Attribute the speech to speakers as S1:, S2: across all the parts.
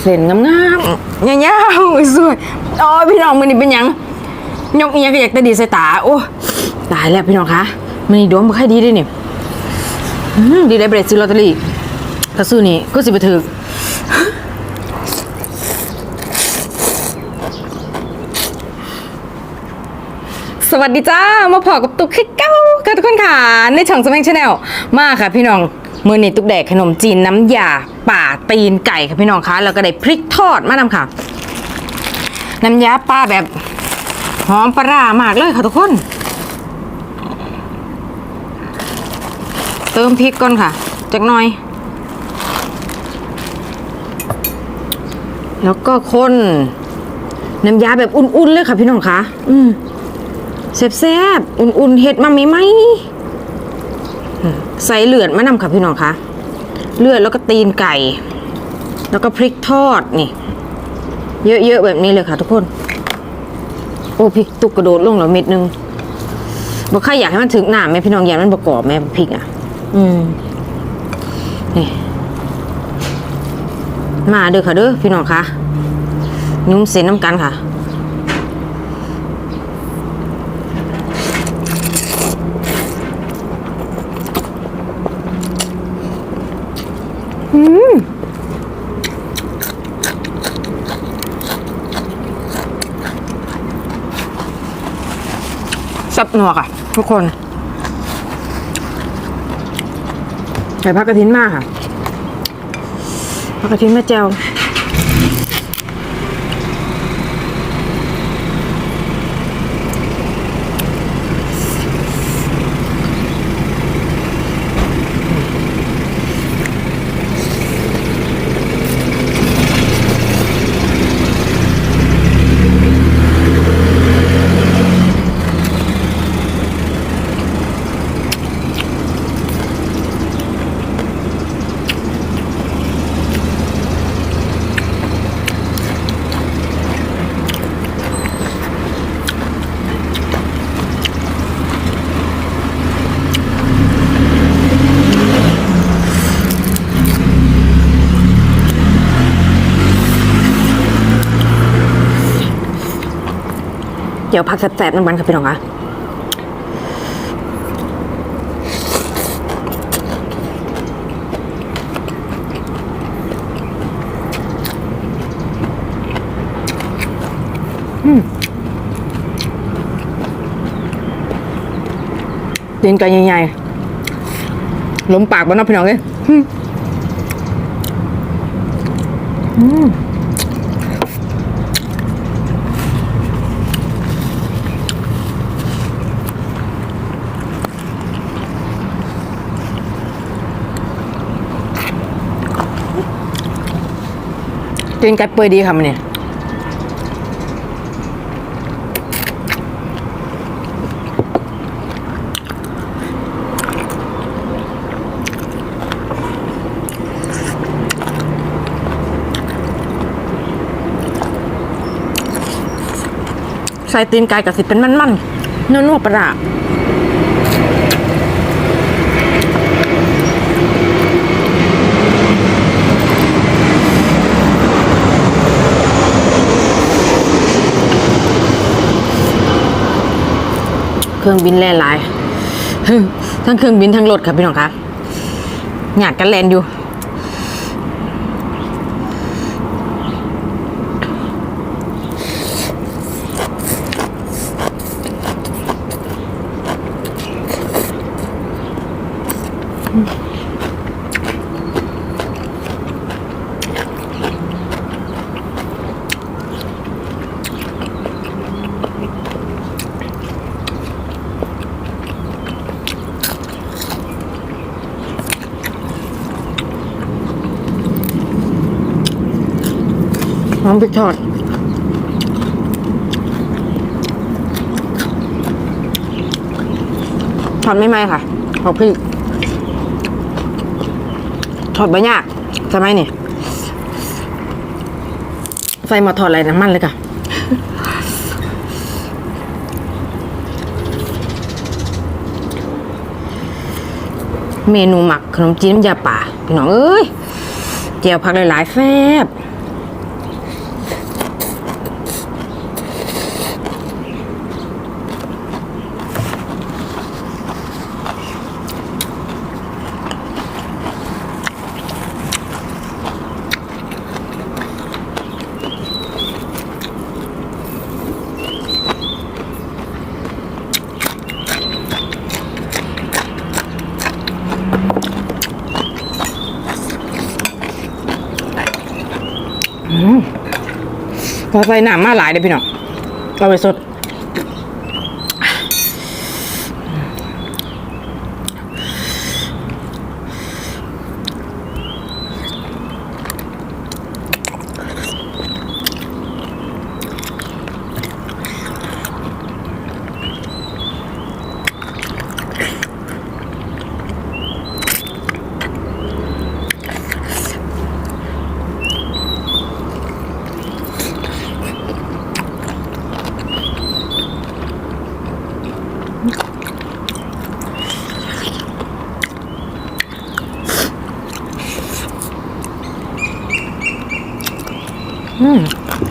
S1: เส้นงามๆยาวๆสวยโอ้ยพี่น้องมันนี่เป็นหยังยกเอียงก็อยากจะดีใส่ตาโอ้ตายแล้วพี่น้องคะมันนี่ดวงบ่ค่อยดีด้วยนี่ดีได้เบรดซื้อลอตเตอรี่ถ้าซื้อนี่ก็สิไปถือสวัสดีจ้า มาพอกับตุ๊กคือเก้าค่ะทุกคนค่ะ ในช่องสมังชาแนลมาค่ะพี่น้อง มือนี่ตุ๊กแดกขนมจีนน้ำยา ป่าตีนไก่ค่ะพี่น้องคะแล้วก็ได้พริกทอดมานำค่ะ น้ำยาป่าแบบหอมปลาร้ามากเลยค่ะทุกคน เติมพริกก่อนค่ะจักหน่อย แล้วก็คนน้ำยาแบบอุ่นๆเลยค่ะพี่น้องคะอืมแซ่บๆอุ่นๆเห็ดมาไหมไหมใส่เลือดมานำค่ะพี่น้องคะ เลือดแล้วก็ตีนไก่ แล้วก็พริกทอดนี่ เยอะๆแบบนี้เลยค่ะทุกคน โอ้พริกตุกกระโดดลงแล้วเม็ดนึงบอกข้าอยากให้มันถึงหนาแม่พี่น้องอยากมันประกอบแม่พริกอะ อืมนี่มาเด้อค่ะเด้อพี่น้องคะนุ่มเส้นน้ำกันค่ะ ซับนัวค่ะ ทุกคนใส่ผักกระถินมากค่ะผักกระถินมาแจว เดี๋ยวผักแสบๆน้ำมันค่ะพี่น้องคะอืมตีนไก่ใหญ่ๆล้มปากบ้านนอกพี่น้องเลยอืม อืมตีนไก่เปื่อยดีค่ะมันเนี่ยใส่ตีนไก่กับสิเป็นมันๆนัวๆประหลา รื่องบินแล่นหลายทั้งเครื่องบินทั้งรถค่ะพี่น้องคะอยากกันแลนอยู่ อมพริกทอดทอดไม่ไหมค่ะขอพริกทอดใบยากใช่ไหมนี่ไฟมาทอดอะไรน้ำมันเลยค่ะเมนูหมักขนมจีนน้ำยาป่าพี่น้องเอ้ยเจียวผักหลายๆแฟบ พอใส่น้ำมาหลายเลยพี่น้องเอาไปสด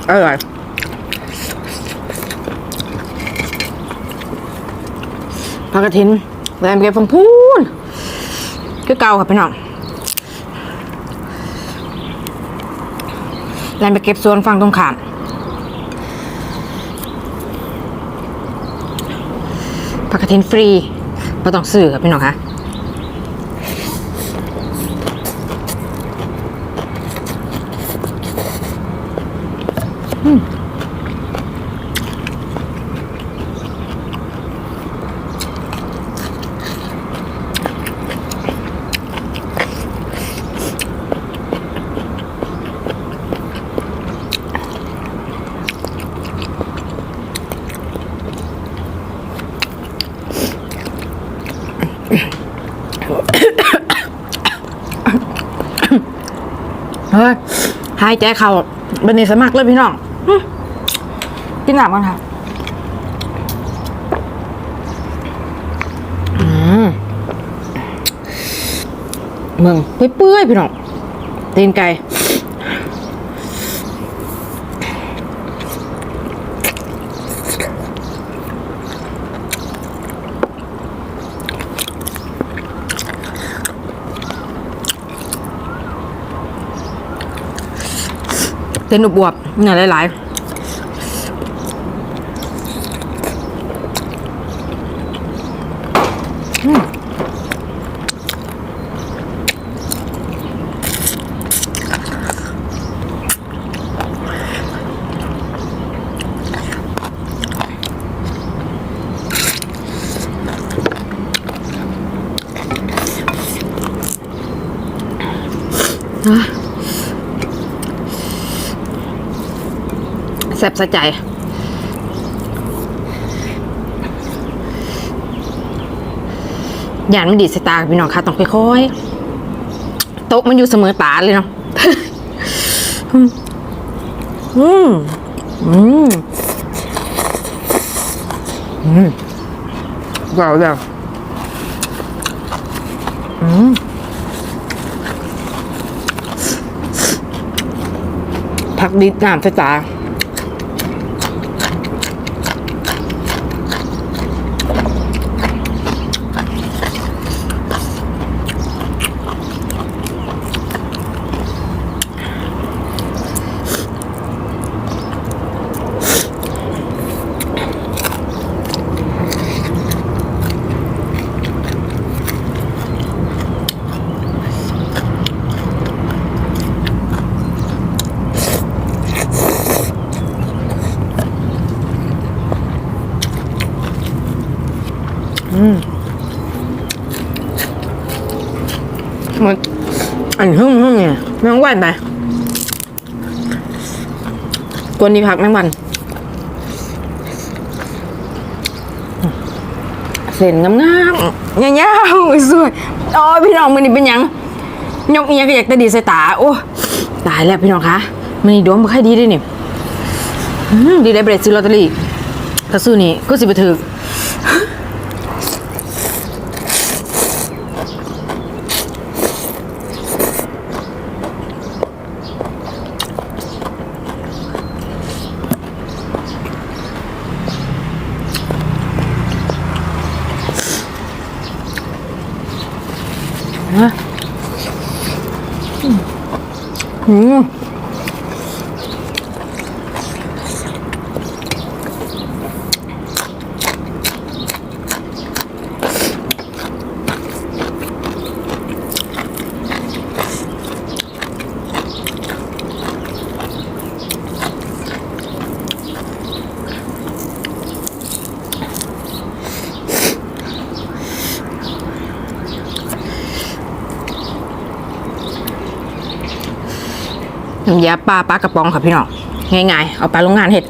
S1: อร่อยผักกระถินแรมเก็บฟังพูนคือเก่าค่ะพี่น้องแรมไปเก็บส่วนฟังตรงขามผักกระถินฟรีไม่ต้องซื้อค่ะพี่น้องคะ เฮ้ยหายใจเขาบันนี้สมัครเลยพี่น้อง กินหนักกันค่ะ อืมมึงเปื่อยๆพี่น้องตีนไก่เต้นบวบๆเนี่ยหลายๆ แซ่บสะใจอย่านมันดีดสายตาพี่น้องค่ะต้องค่อยๆโต๊ะมันอยู่เสมอตาเลยเนาะอืมอืมอืมอืมเดี๋ยวเดี๋ยอืมผักดิบน้ำสายตา มันอันหึ่งหึ่งเนี่ยแมงวันไปกวนนี้พักแมงวันเส้นงามๆยาวๆสวยโอ้ยพี่น้องมันนี่เป็นยังยกเอียก็อยากจะดีใส่ตาโอ้ตายแล้วพี่น้องคะมันนี่ดวงบ่ค่อยดีด้วยนี่ดีได้เบรดซื้อลอตเตอรี่ถ้าซื้อนี่ก็สิบไปถือ อื ยาปลาปลากระป๋องค่ะพี่น้องง่ายๆเอาปลาโรงงานเห็ด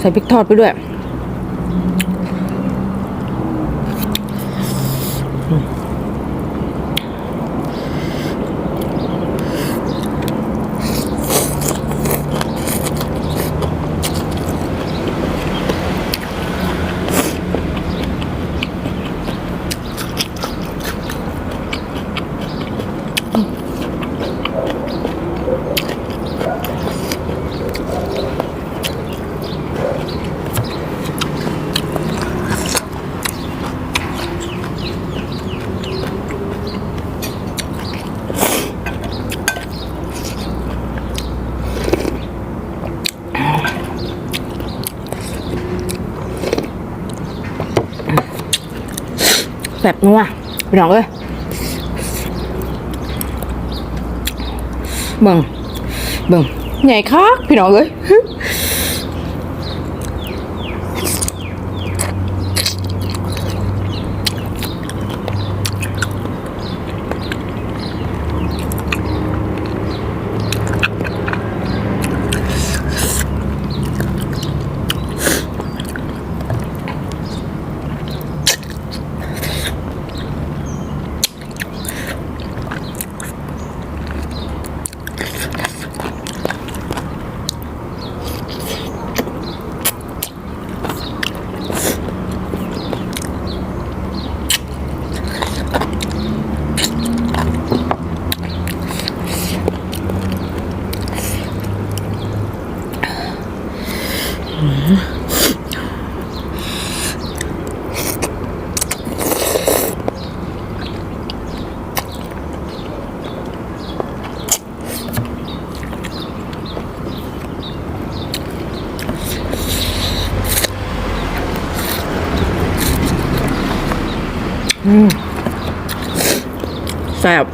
S1: ใส่พริกทอดไปด้วย แบบนัวพี่น้องเอ้ยเบิ่งเบิ่งใหญ่คักพี่น้องเอ้ย แซ่บ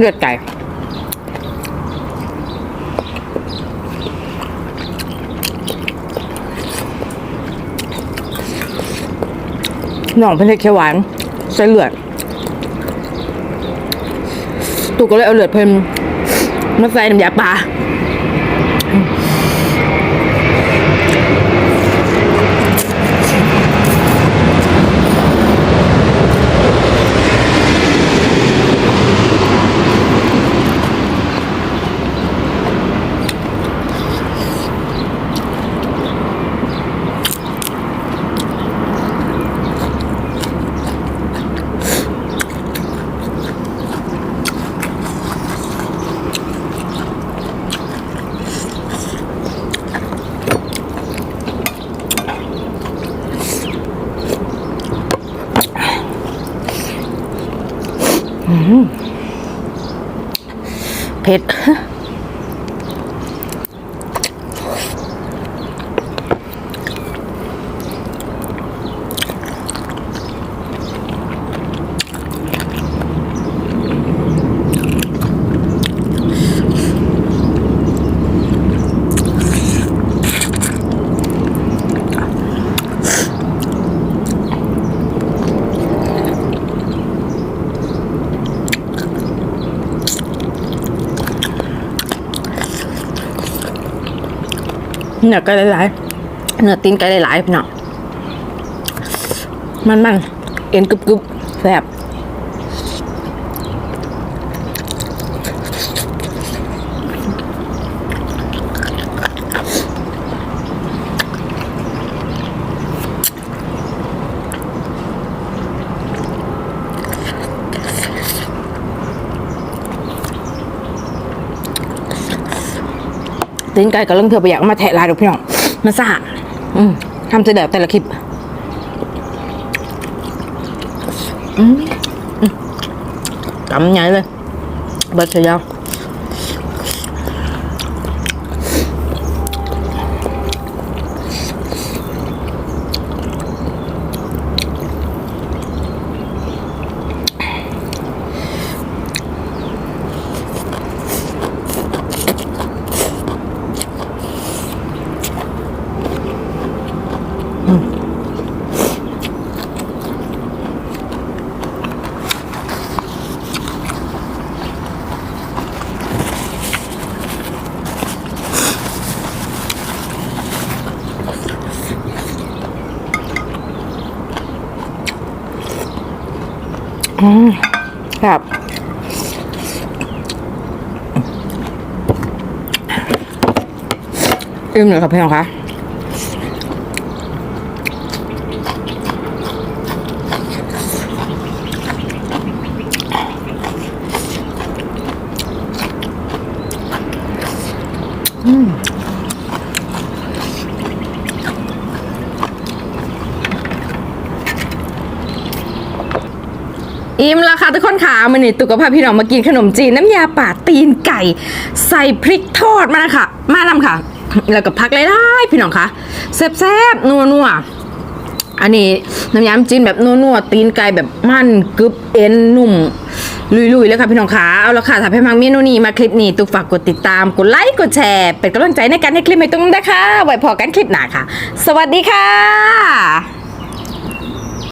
S1: เลือดไก่หน่องเป็นเล็กเขียวหวานใส่เลือดตูก็เลยเอาเลือดเพิ่มมาใส่น้ำยาปลา เผ็ด อ เนื้อไก่หลายๆเนื้อตีนไก่หลายๆพี่น้องมันมันๆเอ็นกรึบๆแซ่บ ตีนไก่ก็เรื่องเถื่อไปอยากเอามาแทะลายดูพี่น้องมันสะอืมทำเสด็จแต่ละคลิปอืมกำใหญ่เลยเบิดเสียยาว ครับอิ่มเลยครับพี่น้องคะ อิ่มแล้วค่ะทุกคนค่ะมันนี่ตุกกับพาพี่น้องมากินขนมจีนน้ำยาป่าตีนไก่ ใส่พริกทอดมานะคะ มานำค่ะ แล้วก็พักไล่ๆพี่น้องคะแซ่บๆนัวๆอันนี้น้ำยำจีนแบบนัวๆตีนไก่แบบมันกรึบเอ็นนุ่มลุยๆเลยค่ะพี่น้องคะเอาละค่ะถ้าให้มังเมนูนี้มาคลิปนี้ตุกฝากกดติดตามกดไลค์กดแชร์เป็นกำลังใจในการให้คลิปใหม่ตรงนั้นนะคะไว้พอกันคลิปหน้าค่ะ สวัสดีค่ะ